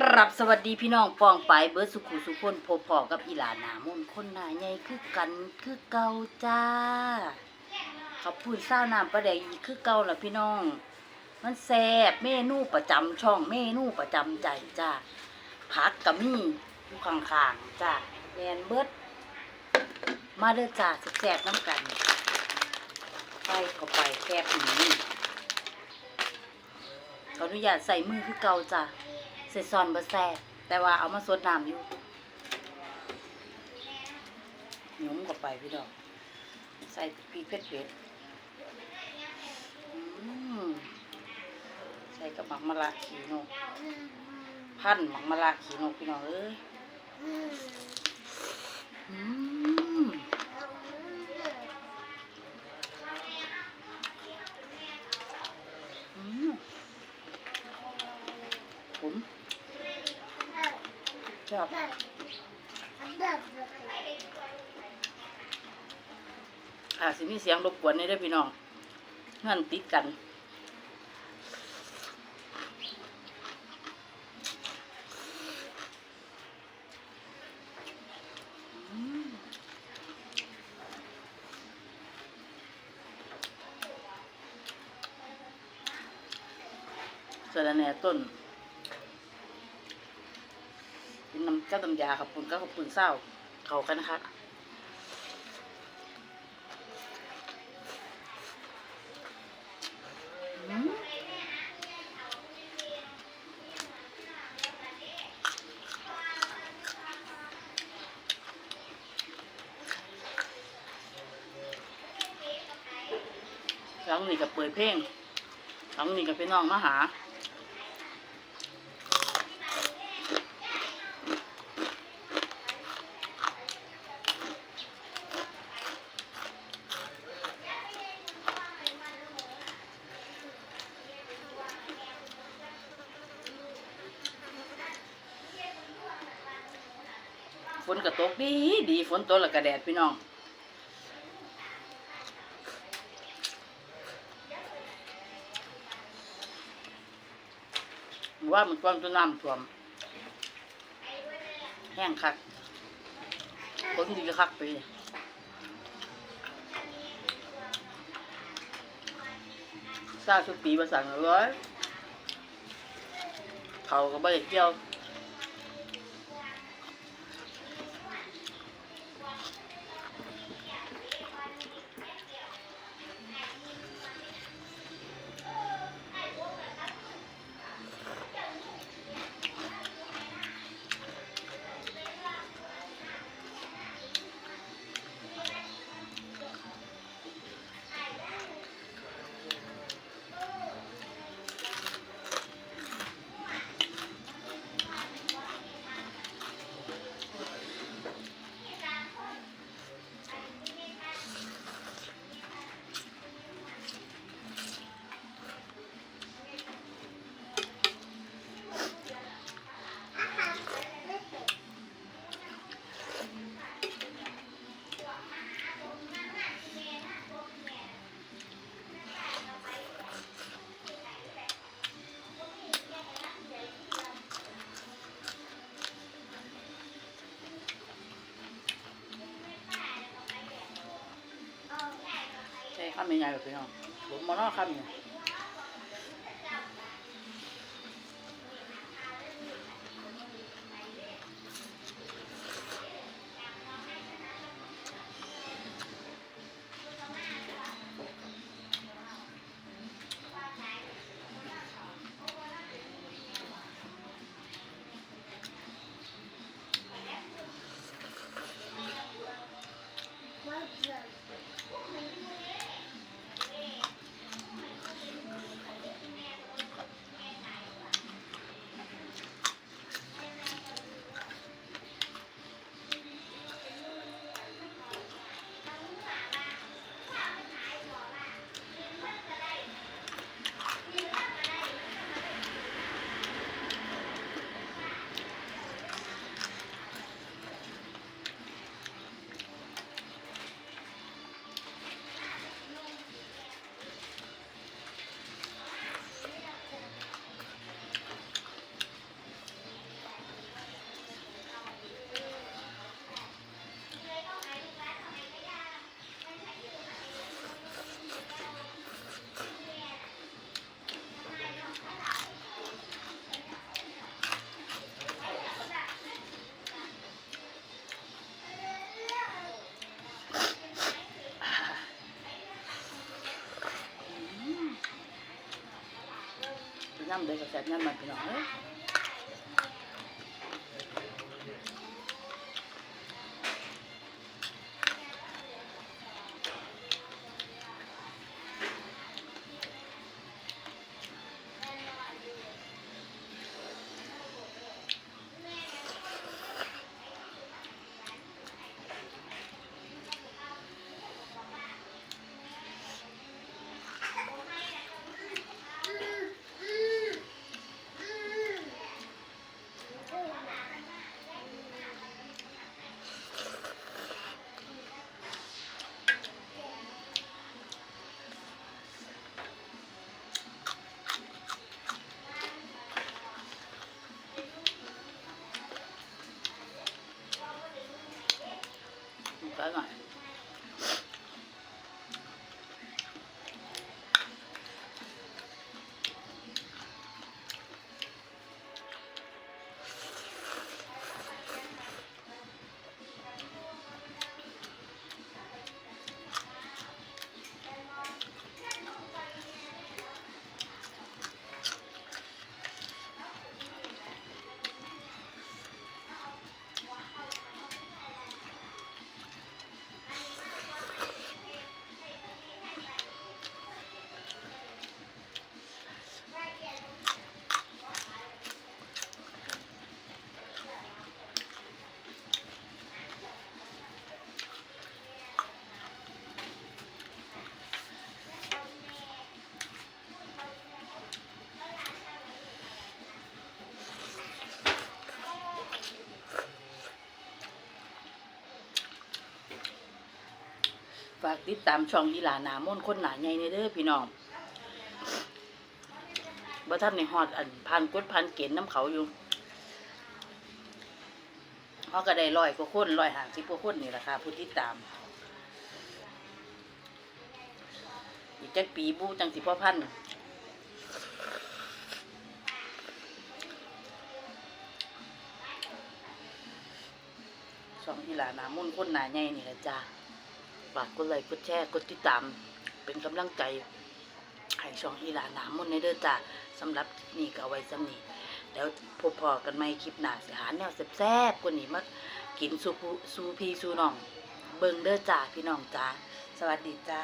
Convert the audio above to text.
กรับสวัสดีพี่น้องปองไปเบิร์ดสุขุสุคนพบพอกับอีหลานามนคนหนาใหญ่คือกันคือเก่าจ้าขับพูนเศร้าน้ำประเดอีกคือเก่าละพี่น้อง มันแซ่บเมนูประจำช่องเมนูประจำใจจ้าผักกะมี่อยู่ข้างๆจ้าแมนเบิร์ดมาเด้อจ้าแซ่บน้ำกัน ไปเข้าไปแซ่บนี้ขออนุญาตใส่มือคือเก่าจ้า เสร็จซอนบะแซ่บแต่ว่าเอามาสดน้ำอยู่หนุ่มกับไปพี่ดอก ใส่พริกเผ็ดเผ็ดใส่กับหมักมะระขีนกพันหมักมะระขีนกพี่น้องเอ้ยอืมอืมผม ชอบอาสิมีเสียงรบกวนนี่ได้พี่น้องเงื่อนติดกันสะระแหน่ต้น นน้ำเจ้าตำยาครับปุ่นก็ขอบปุ่นเศร้าเขากันนะคะหลังนี่กับเปิดเพลงหลังนี่กับพี่น้องมาหา ฝนก็ตกดีดีฝนตกแล้วก็แดดพี่น้องว่ามันความจะน้ำท่วม แห้งคักฝนดีก็คักไปซาสุปีภาษาร้อยเขาก็ไม่ได้เกี่ยว ใช่ข้ามยังไงแบบพี่น้องผมมานอกคำเนี่ย เลยก็แฝากติดตามช่องยีหลาหนามนคนหนาใหญ่ในเด้อพี่น้องบ่ท่านในฮอดอันพันกดพันเกณฑ์น้ำเขาอยู่เขาก็ได้ร้อยกว่าคนร้อยห้าสิบกว่าคนนี่แหละค่ะผู้ติดตาม อีกจักปีบูจังสิพ่อพันช่องอีหลานามุ่นคนหนาใหญ่นี่แหละจ้า ฝากกดไลค์กดแชร์กดติดตามเป็นกำลังใจให้ช่องอีหลาหนามุ่นในเด้อจ้าสำหรับนี่ก็เอาไว้สำนี้แล้วพบพอกันใหม่คลิปหน้าสิหาแนวแซ่บๆกว่านี้มากินสููพีสูน้อง เบิ่งเด้อจ้าพี่น้องจ้าสวัสดีจ้า